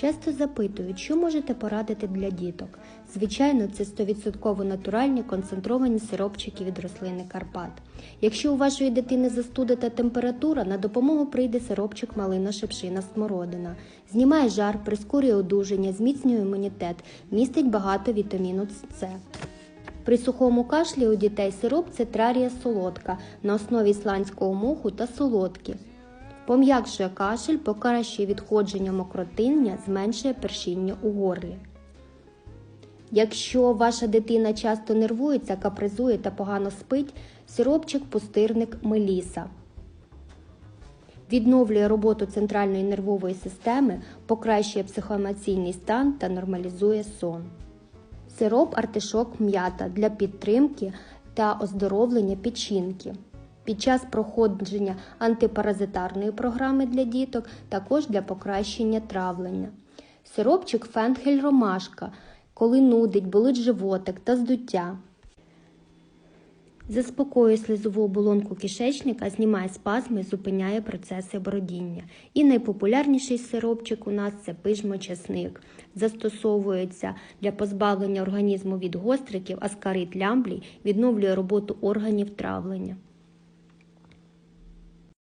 Часто запитують, що можете порадити для діток. Звичайно, це 100% натуральні концентровані сиропчики від рослини Карпат. Якщо у вашої дитини застудита температура, на допомогу прийде сиропчик малина шипшина смородина. Знімає жар, прискорює одужання, зміцнює імунітет, містить багато вітаміну С. При сухому кашлі у дітей сироп цитрарія солодка на основі ісландського моху та солодкі. Пом'якшує кашель, покращує відходження мокротиння, зменшує першіння у горлі. Якщо ваша дитина часто нервується, капризує та погано спить, сиропчик пустирник Меліса відновлює роботу центральної нервової системи, покращує психоемоційний стан та нормалізує сон. Сироп артишок м'ята для підтримки та оздоровлення печінки. Під час проходження антипаразитарної програми для діток, також для покращення травлення. Сиропчик фенхель ромашка, коли нудить, болить животик та здуття. Заспокоює слизову оболонку кишечника, знімає спазми, зупиняє процеси бродіння. І найпопулярніший сиропчик у нас це пижмочасник. Застосовується для позбавлення організму від гостриків, аскарит лямблій, відновлює роботу органів травлення.